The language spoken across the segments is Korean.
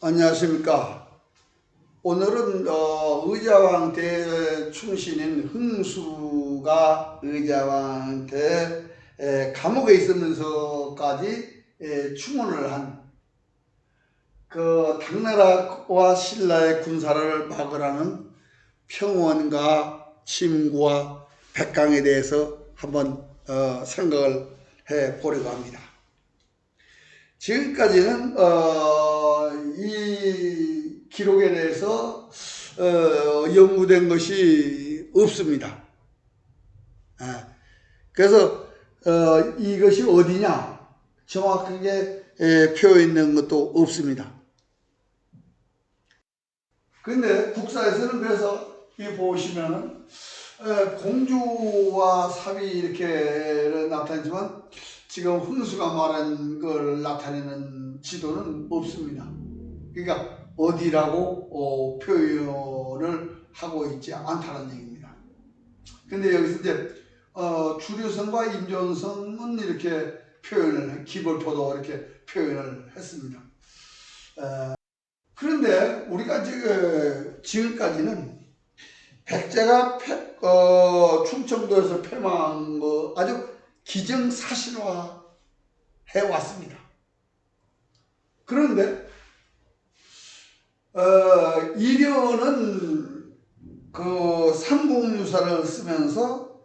안녕하십니까. 오늘은 어, 의자왕 대충신인 흥수가 의자왕 대 에, 감옥에 있으면서까지 에, 충원을 한 그 당나라와 신라의 군사를 막으라는 평원과 침구와 백강에 대해서 한번 어, 생각을 해 보려고 합니다. 지금까지는 어, 이 기록에 대해서 어, 연구된 것이 없습니다. 아, 그래서 어, 이것이 어디냐 정확하게 에, 표해 있는 것도 없습니다. 근데 국사에서는 그래서 이 보시면은 에, 공주와 삽이 이렇게 나타나지만 지금 흥수가 말한 걸 나타내는 지도는 없습니다. 그러니까 어디라고 어, 표현을 하고 있지 않다는 얘기입니다. 근데 여기서 이제 어, 주류성과 임종성은 이렇게 표현을 기벌포도 이렇게 표현을 했습니다. 에, 그런데 우리가 지금 지금까지는 백제가 패, 어, 충청도에서 패망한 거 아주 기정사실화 해왔습니다. 그런데 어, 이련은 그 삼국유사를 쓰면서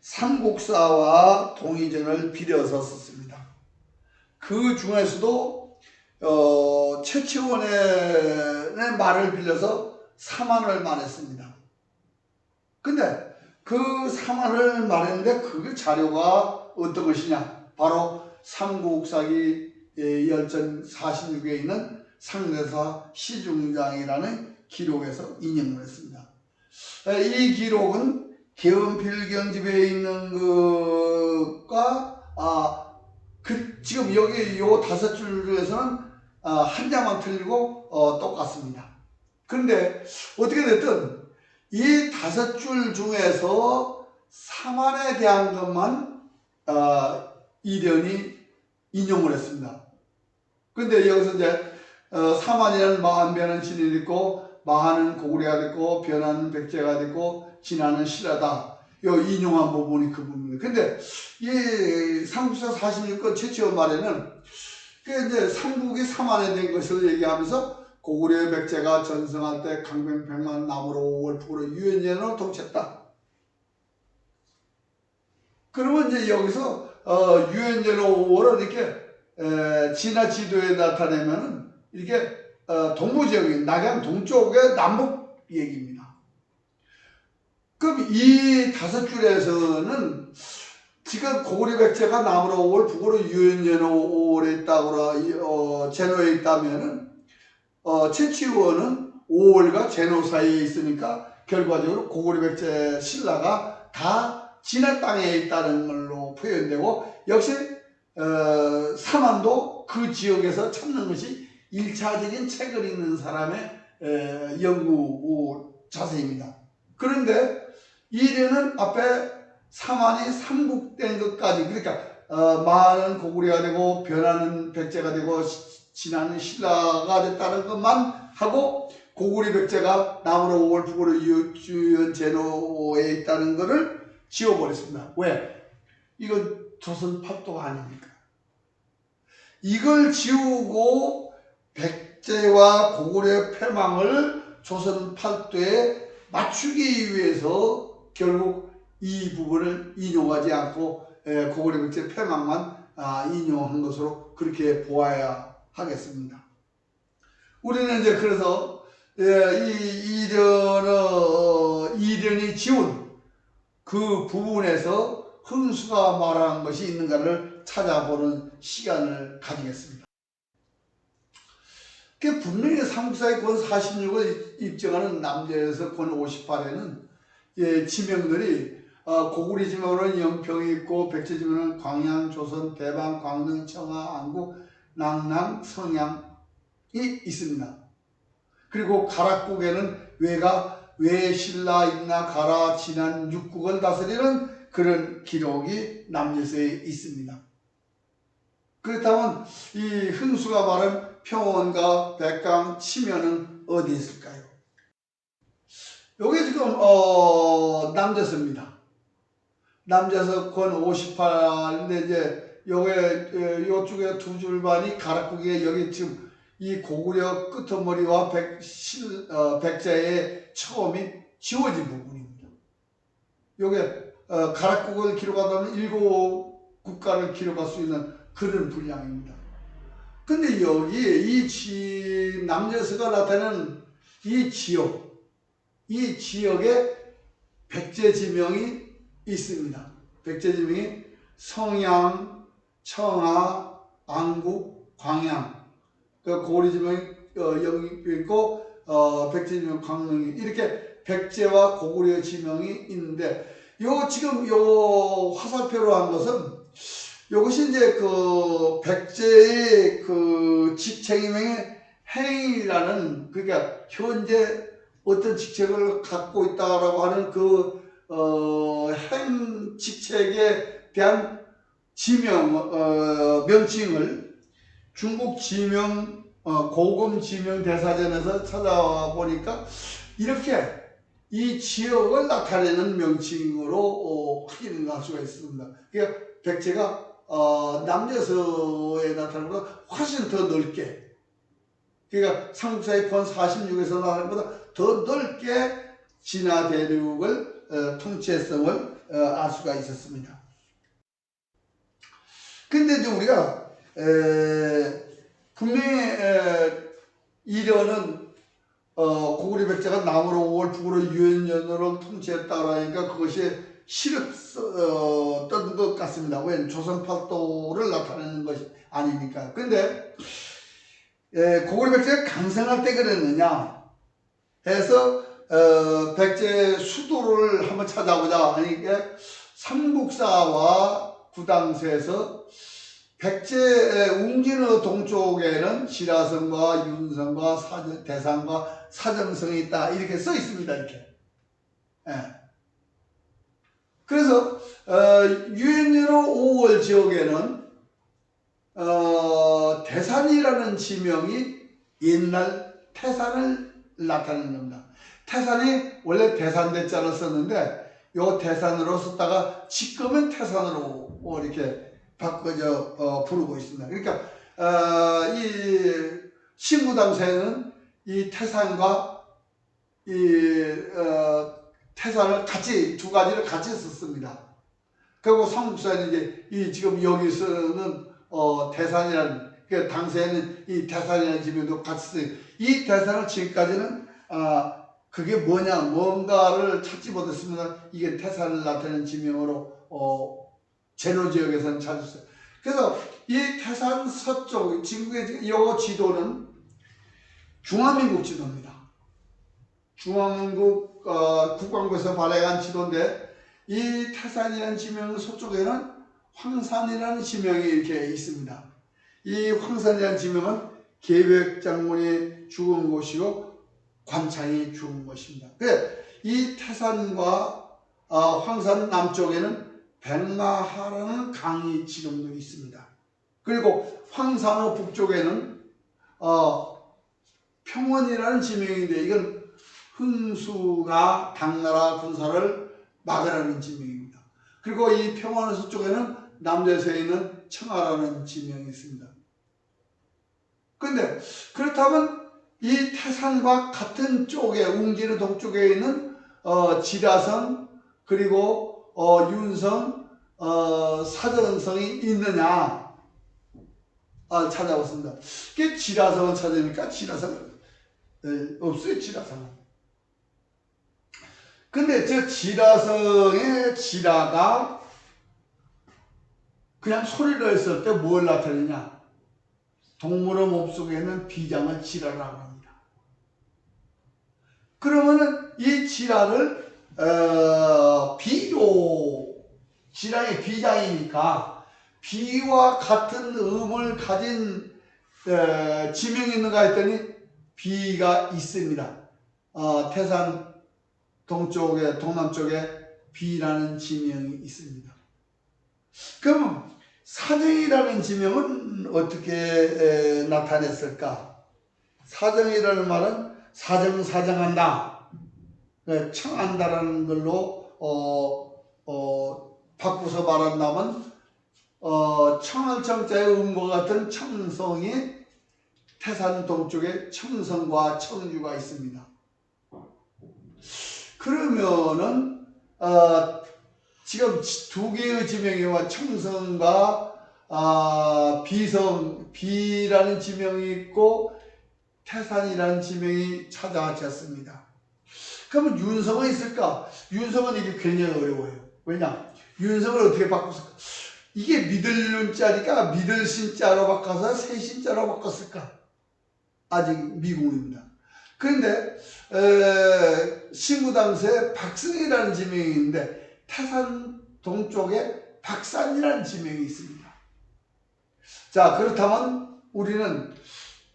삼국사와 동의전을 빌어서 썼습니다. 그 중에서도 어, 최치원의 말을 빌려서 사만을 말했습니다. 근데 그 사만을 말했는데 그 자료가 어떤 것이냐? 바로 삼국사기 열전 46에 있는 상대사 시중장이라는 기록에서 인용을 했습니다. 이 기록은 개원필경집에 있는 것과 아, 그 지금 여기 요 다섯 줄 중에서는 아, 한 장만 틀리고 어, 똑같습니다. 그런데 어떻게 됐든 이 다섯 줄 중에서 사만에 대한 것만 어, 이련이 인용을 했습니다. 근데 여기서 이제 어, 사만이라는 마한변은 진이 있고 마하는 고구려가 됐고 변하는 백제가 됐고 진하는 신하다. 요 인용한 부분이 그 부분입니다. 근데 이 삼국사 46권 최초 말에는 그 이제 삼국이 사만에 된 것을 얘기하면서 고구려 백제가 전성할 때 강변백만 나무로 월풍으로 유연전을 통치했다. 그러면 이제 여기서 어, 유연전을 월을 이렇게 에, 진화 지도에 나타내면은 이렇게 어, 동부 지역인 낙양 동쪽의 남북 얘기입니다. 그럼 이 다섯 줄에서는 지금 고구려 백제가 남으로 올 북으로 유연전에 있다고 어, 제노에 있다면은 어, 최치원은 5월과 제노 사이에 있으니까 결과적으로 고구려 백제 신라가 다 진해 땅에 있다는 걸로 표현되고 역시 어, 사만도 그 지역에서 찾는 것이 일차적인 책을 읽는 사람의 에, 연구 자세입니다. 그런데 이래는 앞에 사만이 삼국된 것까지 그러니까 어, 마는 고구려가 되고 변하는 백제가 되고 진하는 신라가 됐다는 것만 하고 고구려 백제가 남으로 5월 북으로 유연 제노에 있다는 것을 지워버렸습니다. 왜? 이건 조선 팔도가 아닙니까? 이걸 지우고 백제와 고구려 패망을 조선 팔도에 맞추기 위해서 결국 이 부분을 인용하지 않고 고구려 백제 패망만 아, 인용한 것으로 그렇게 보아야 하겠습니다. 우리는 이제 그래서 이 이련의 이련이 지운 그 부분에서 흥수가 말하는 것이 있는가를 찾아보는 시간을 가지겠습니다. 그 분명히 삼국사의 권 46을 입증하는 남자에서 권 58에는 예, 지명들이 어, 고구리 지명으로는 영평이 있고 백제 지명은 광양, 조선, 대방, 광릉, 청하, 안국, 낭랑, 성양이 있습니다. 그리고 가락국에는 외가 외신라 있나 가라 진한 육국을 다스리는 그런 기록이 남예서에 있습니다. 그렇다면 이 흥수가 말한 평원과 백강, 치면은 어디 있을까요? 요게 지금 어 남자서입니다. 남자서 권 58인데 이제 요게 어, 요쪽에 두 줄반이 가락국에 여기 지금 이 고구려 끄트머리와 백, 실, 어, 백자의 처음이 지워진 부분입니다. 요게 어, 가락국을 기록하다면 일곱 국가를 기록할 수 있는 그런 분량입니다. 근데 여기 이 지, 남녀서가 나타내는 이 지역, 이 지역에 백제 지명이 있습니다. 백제 지명이 성양, 청하, 안국, 광양, 그 지명이 어, 여기 있고 어, 백제 지명 광릉이 이렇게 백제와 고구려 지명이 있는데 요 지금 요 화살표로 한 것은 이것이 이제 그 백제의 그 직책임의 행위라는 그러니까 현재 어떤 직책을 갖고 있다라고 하는 그 어, 행 직책에 대한 지명 어, 명칭을 중국 지명 어, 고금 지명 대사전에서 찾아보니까 이렇게 이 지역을 나타내는 명칭으로 어, 확인할 수가 있습니다. 그러니까 백제가 어, 남녀서에 나타나는 것보다 훨씬 더 넓게 그러니까 삼국사의 권 46에서 나타나는 것보다 더 넓게 진화 대륙을 어, 통치성을 어, 알 수가 있었습니다. 근데 이제 우리가 에, 분명히 에, 이련은 어, 고구려 백제가 남으로 5월 북으로 유엔년으로 통치했다라니까 그것이 싫었던 것 같습니다. 왜 조선 팔도를 나타내는 것이 아니니까. 예, 고구려 백제가 강성할 때 그랬느냐 해서 어, 백제 수도를 한번 찾아보자 하니까 삼국사와 구당서에서 백제 웅진의 동쪽에는 시라성과 윤성과 사정, 대상과 사정성이 있다 이렇게 써 있습니다 이렇게. 예. 그래서 어, 유엔유로 5월 지역에는 어, 대산이라는 지명이 옛날 태산을 나타내는 겁니다. 태산이 원래 대산대자를 썼는데 요 대산으로 썼다가 지금은 태산으로 뭐 이렇게 바꿔져 어, 부르고 있습니다. 그러니까 어, 이 신구당세는 이 태산과 이 어, 태산을 같이 두 가지를 같이 썼습니다. 그리고 삼국사는 이제 이 지금 여기서는 어, 태산이라는 그 당시에는 이 태산이라는 지명도 같이 써요. 이 태산을 지금까지는 아 그게 뭐냐 뭔가를 찾지 못했습니다. 이게 태산을 나타내는 지명으로 어, 제로 지역에서는 찾았어요. 그래서 이 태산 서쪽 지금의 이 지도는 중화민국 지도입니다. 중화민국 어, 국방부에서 발행한 지도인데 이 태산이라는 지명 서쪽에는 황산이라는 지명이 이렇게 있습니다. 이 황산이라는 지명은 계백장군이 죽은 곳이요 관창이 죽은 곳입니다. 이 태산과 어, 황산 남쪽에는 백마하라는 강이 지금도 있습니다. 그리고 황산호 북쪽에는 어, 평원이라는 지명인데 이건 흥수가 당나라 군사를 막으라는 지명입니다. 그리고 이 평원 서쪽에는 남대서에 있는 청하라는 지명이 있습니다. 근데 그렇다면 이 태산과 같은 쪽에 웅진의 동쪽에 있는 어, 지라성 그리고 어, 윤성 어, 사정성이 있느냐 아, 찾아봤습니다. 그 지라성을 찾으니까 지라성은 네, 없어요 지라성은. 근데 저 지라성의 지라가 그냥 소리를 했을 때 뭘 나타내냐? 동물의 몸속에 있는 비장을 지라라고 합니다. 그러면은 이 지라를 어, 비로 지라의 비장이니까 비와 같은 음을 가진 어, 지명이 있는가 했더니 비가 있습니다. 어, 태산 동쪽에 동남쪽에 비라는 지명이 있습니다. 그러면 사정이라는 지명은 어떻게 에, 나타냈을까? 사정이라는 말은 사정 사정한다, 네, 청한다라는 걸로 어, 어, 바꾸서 말한다면 어, 청할 청자의 음과 같은 청성이 태산 동쪽에 청성과 청주가 있습니다. 그러면은 어, 지금 두 개의 지명이와 청성과 아, 비성 비라는 지명이 있고 태산이라는 지명이 찾아왔습니다. 그러면 윤성은 있을까? 윤성은 이게 굉장히 어려워요. 왜냐? 윤성을 어떻게 바꿨을까? 이게 믿을 윤자리가 믿을 신자로 바꿔서 새 신자로 바꿨을까? 아직 미궁입니다. 그런데 에, 신구당서에 박승이라는 지명이 있는데 태산 동쪽에 박산이라는 지명이 있습니다. 자 그렇다면 우리는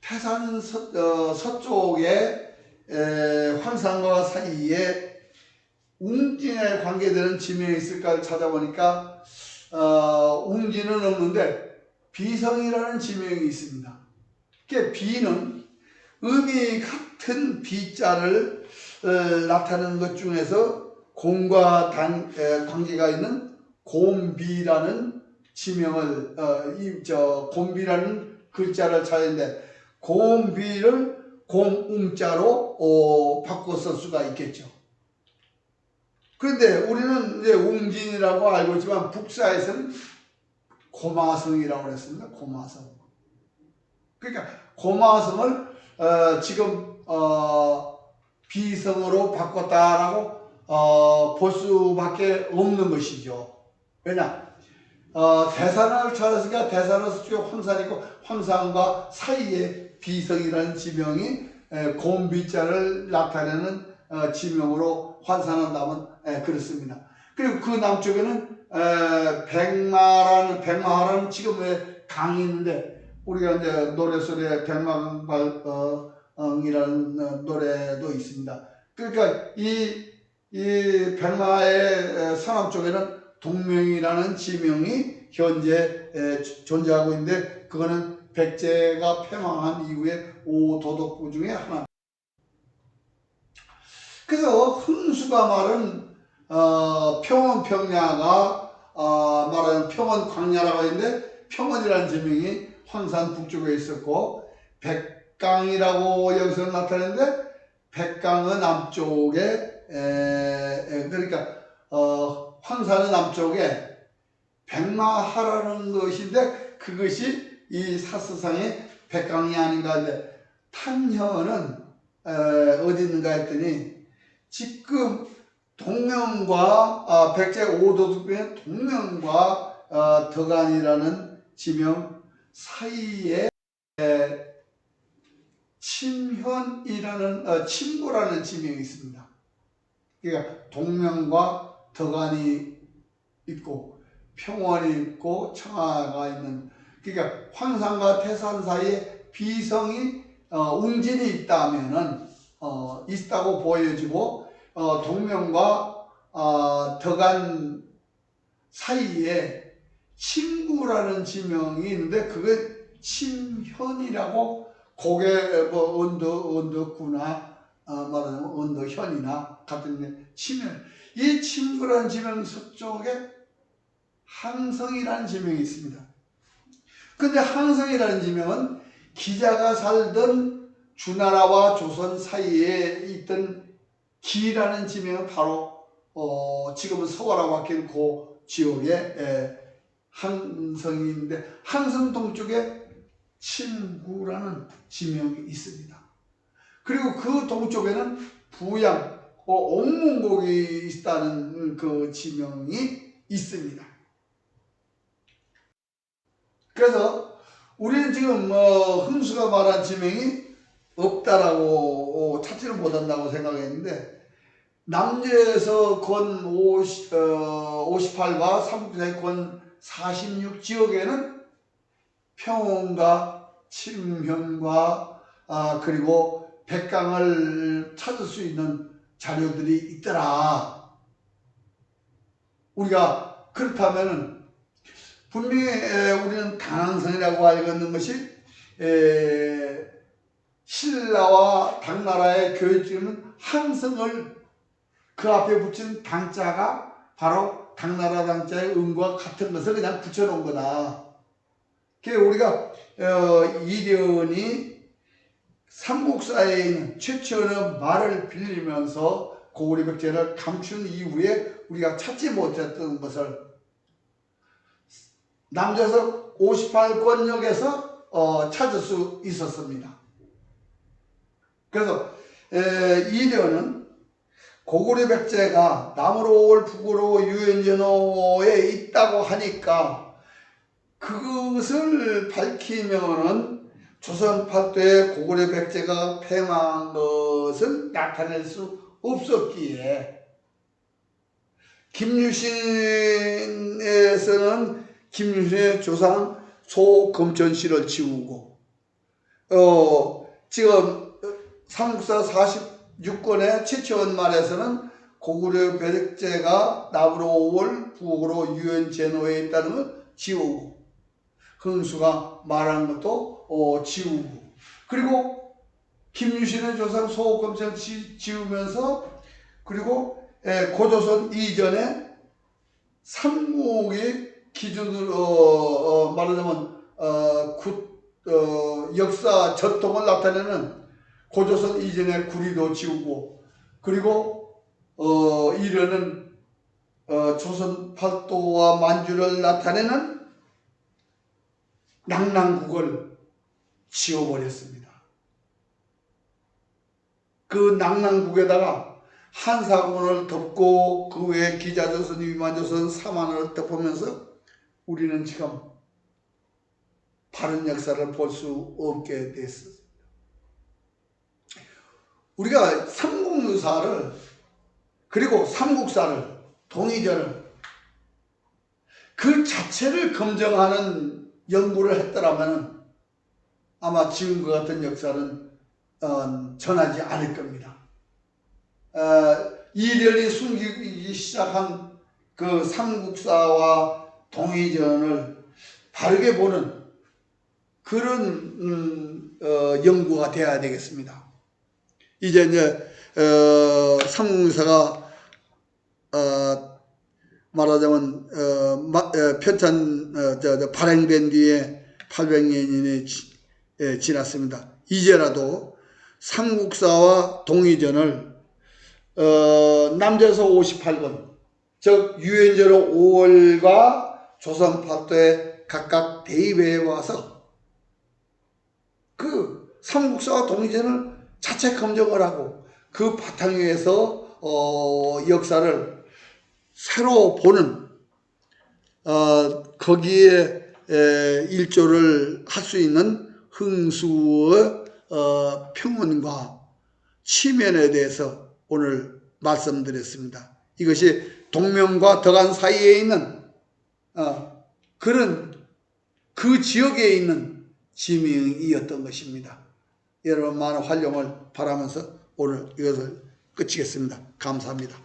태산 서, 어, 서쪽에 에, 황산과 사이에 웅진에 관계되는 지명이 있을까 찾아보니까 어, 웅진은 없는데 비성이라는 지명이 있습니다. 그 비는 음이 같은 비자를 어, 나타내는 것 중에서 공과 단, 에, 관계가 있는 곰비라는 지명을 어, 이 저 곰비라는 글자를 찾았는데 곰비를 곰웅자로 어, 쓸 수가 있겠죠. 그런데 우리는 이제 웅진이라고 알고 있지만 북사에서는 고마성이라고 그랬습니다. 고마성. 그러니까 고마성을 어, 지금 어, 비성으로 바꿨다라고 어, 볼 수밖에 없는 것이죠. 왜냐? 어, 대산을 찾았으니까 대산은 서쪽에 황산이고 황산과 사이에 비성이라는 지명이 에, 곰비자를 나타내는 어, 지명으로 환산한다면 에, 그렇습니다. 그리고 그 남쪽에는 에, 백마라는 백마라는 지금의 강이 있는데 우리가 이제 노래 속에 백마발이라는 어, 노래도 있습니다. 그러니까 이, 이 백마의 서남 쪽에는 동명이라는 지명이 현재 에, 존재하고 있는데 그거는 백제가 패망한 이후에 오도덕부 중에 하나. 그래서 흥수가 말은 어, 평원 평야가 어, 말하는 평원 광야라고 했는데 평원이라는 지명이 황산 북쪽에 있었고 백강이라고 여기서 나타내는데 백강은 남쪽에 에, 에, 그러니까 어, 황산은 남쪽에 백마하라는 것인데 그것이 이 사스상의 백강이 아닌가 하는데 탄현은 에, 어디 있는가 했더니 지금 동명과 아, 백제 오도독변의 동명과 어, 덕안이라는 지명 사이에 에, 침현이라는 어, 침구라는 지명이 있습니다. 그러니까 동명과 덕안이 있고 평원이 있고 청하가 있는 그러니까 황산과 태산 사이에 비성이 어, 웅진이 있다면은 어, 있다고 보여지고 어, 동명과 어, 덕안 사이에 친구라는 지명이 있는데 그게 침현이라고 고개 뭐 언더 언더구나 어, 말하자면 언더현이나 같은 치면 이 친구라는 지명 서쪽에 항성이라는 지명이 있습니다. 근데 항성이라는 지명은 기자가 살던 주나라와 조선 사이에 있던 기라는 지명은 바로 어, 지금은 서울하고 바뀐 그 지역에 에, 항성인데 항성 동쪽에 친구라는 지명이 있습니다. 그리고 그 동쪽에는 부양, 어, 옥문곡이 있다는 그 지명이 있습니다. 그래서 우리는 지금 뭐 흥수가 말한 지명이 없다라고 어, 찾지를 못한다고 생각했는데 남제에서 권 50, 어, 58과 삼국사의 권 46 지역에는 평원과 침현과 아, 그리고 백강을 찾을 수 있는 자료들이 있더라. 우리가 그렇다면은 분명히 에, 우리는 당황성이라고 알고 있는 것이 에, 신라와 당나라의 교육지는 항성을 그 앞에 붙인 당자가 바로 당나라 당자의 음과 같은 것을 그냥 붙여놓은 거다. 그게 우리가 어, 이련이 삼국사에 있는 최초의 말을 빌리면서 고구려 백제를 감춘 이후에 우리가 찾지 못했던 것을 남조선 58권역에서 어, 찾을 수 있었습니다. 그래서 에, 이련은 고구려 백제가 남으로 북으로 유엔전호에 있다고 하니까 그것을 밝히면은 조선 팔도에 고구려 백제가 팽한 것을 나타낼 수 없었기에 김유신에서는 김유신의 조상 소금천씨를 지우고. 어 지금 삼국사 46권의 최초원 말에서는 고구려 백제가 남으로 5월 북으로 유엔 제노에 있다는 걸 지우고. 흥수가 말한 것도 어, 지우고. 그리고 김유신의 조상 지, 지우면서 그리고 에, 고조선 이전에 삼국의 기준으로 어, 어, 말하자면 어, 구, 어, 역사 전통을 나타내는 고조선 이전의 구리도 지우고 그리고 어, 이르는 어, 조선 팔도와 만주를 나타내는 낭랑국을 지워버렸습니다. 그 낭랑국에다가 한사군을 덮고 그 외에 기자조선, 위만조선, 사만을 덮으면서 우리는 지금 바른 역사를 볼 수 없게 됐습니다. 우리가 삼국유사를 그리고 삼국사를 동의전을 그 자체를 검증하는 연구를 했더라면 아마 지금과 같은 역사는 어, 전하지 않을 겁니다. 어, 이련이 숨기기 시작한 그 삼국사와 동의전을 바르게 보는 그런 음, 어, 연구가 되어야 되겠습니다. 이제 이제 어, 삼국사가 어, 말하자면 어, 마, 어, 편찬 어, 저, 저, 발행된 뒤에 800년이 지, 예, 지났습니다. 이제라도 삼국사와 동의전을 어, 남조서 58권 즉 유엔제로 5월과 조선 파도에 각각 대입해 와서 그 삼국사와 동의전을 자체 검증을 하고 그 바탕 위에서 어, 역사를 새로 보는 어, 거기에 에, 일조를 할 수 있는 흥수의 어, 평원과 치면에 대해서 오늘 말씀드렸습니다. 이것이 동명과 덕안 사이에 있는 어, 그런 그 지역에 있는 지명이었던 것입니다. 여러분 많은 활용을 바라면서 오늘 이것을 끝이겠습니다. 감사합니다.